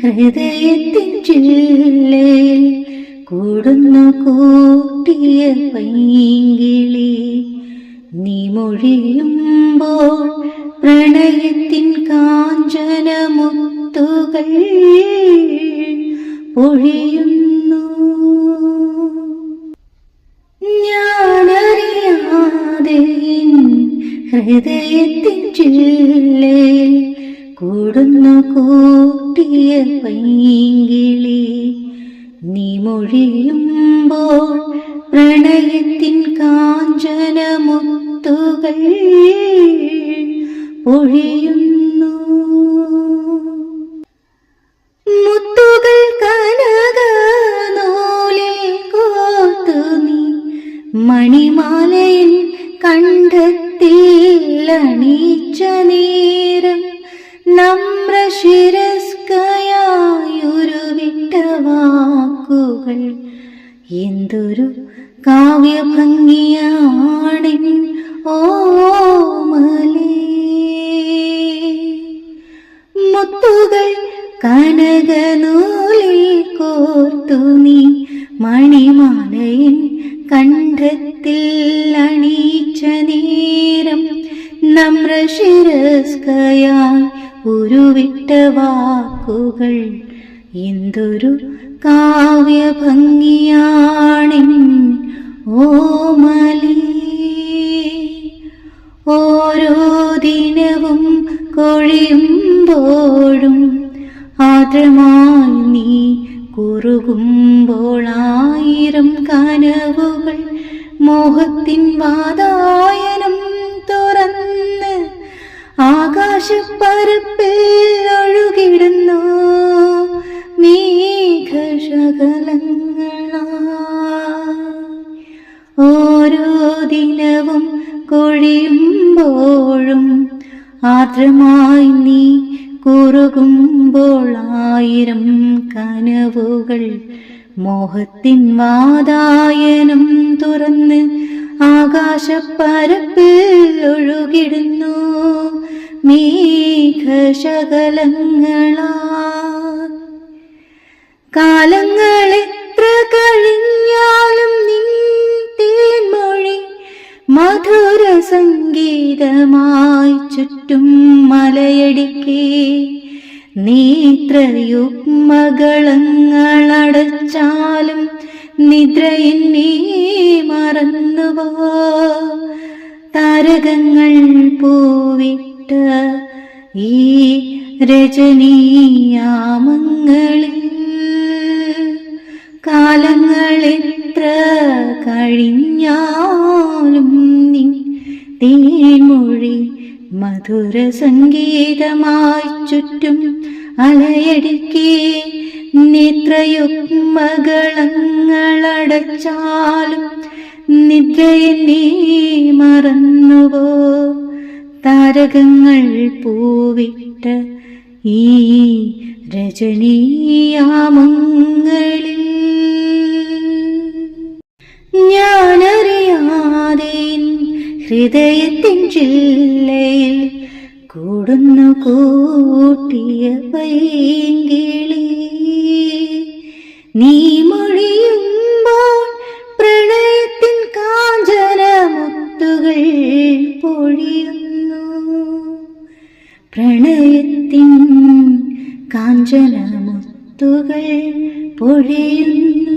ഹൃദയത്തിൻ ചില്ലയിൽ കൂടുന്നു കൂട്ടിയ പൈങ്കിളി. നീ മൊഴിയുമ്പോൾ പ്രണയത്തിൻ കാഞ്ചനമുത്തുകൾ പൊഴിയുന്നു. ഞാനറിയാതെ ഹൃദയത്തിൻ ചില്ലയിൽ കൂടുന്നു കൂട്ടിയ പൈങ്കിളി നീ മൊഴിയുമ്പോൾ പ്രണയത്തിൻ കാഞ്ചനമുത്തുകൾ പൊഴിയുന്നു മുത്തുകൾ കനക നൂലിൽ കോത്തു നീ മണിമാലയിൽ കണ്ടെത്തിൽ അണീച്ച നേരം നമ്രശിരസ്കയായൊരു വിട്ട വാക്കുകൾ എന്തൊരു കാവ്യഭംഗിയാണിൻ ഓമലേ മുത്തുകൾ കനകനൂലിൽ കോർത്തു നീ മണിമാലയൻ കണ്ഠത്തിൽ അണീച്ച നേരം. നമ്രശിരസ്കയായി ഉരുവിട്ട വാക്കുകൾ എന്തൊരു കാവ്യഭംഗിയാണിൻ. ഓമലി ഓരോ ദിനവും കൊഴിയുമ്പോഴും ആദ്രമായി നീ കുറുകുമ്പോൾ ആയിരം കനവുകൾ മോഹത്തിൻ വാതായനം ആകാശപ്പരപ്പിൽ ഒഴുകിടുന്നു. മേഘശകലങ്ങളാ ഓരോ ദിനവും കൊഴിയുമ്പോഴും ആർദ്രമായി നീ കുറുകുമ്പോൾ ആയിരം കനവുകൾ മോഹത്തിൻ വാതായനം തുറന്ന് ആകാശപ്പരപ്പിൽ ഒഴുകിടുന്നു. മേഘശകലങ്ങളാ കാലങ്ങളെത്ര കഴിഞ്ഞാലും നിൻ തേൻമൊഴി മധുര സംഗീതമായി ചുറ്റും മലയടിക്കേ. നേത്രയുഗ്മകളങ്ങളടച്ചാലും താരകങ്ങൾ പൂവിട്ട ഈ രജനീയാമങ്ങളിൽ കാലങ്ങളെത്ര കഴിഞ്ഞാലും നിൻ തീമൊഴി മധുര സംഗീതമായി ചുറ്റും അലയടിക്കേ നേത്രയുഗ്മകളങ്ങളടച്ചാലും നിദ്രയെന്നീ താരകങ്ങൾ പൂവിട്ട ഈ രജനീയാമങ്ങളിൽ ഞാനറിയാതെ ഹൃദയത്തിൻ ചില്ലയിൽ കൂടുന്നു കൂട്ടിയ പൈങ്കിളി നീ മൊഴിയുമ്പോൾ പ്രണയത്തിൻ കാഞ്ചന മുത്തുകൾ പൊഴിയുന്നു. പ്രണയത്തിൻ കാഞ്ചനമുത്തുകൾ പൊഴിയുന്നു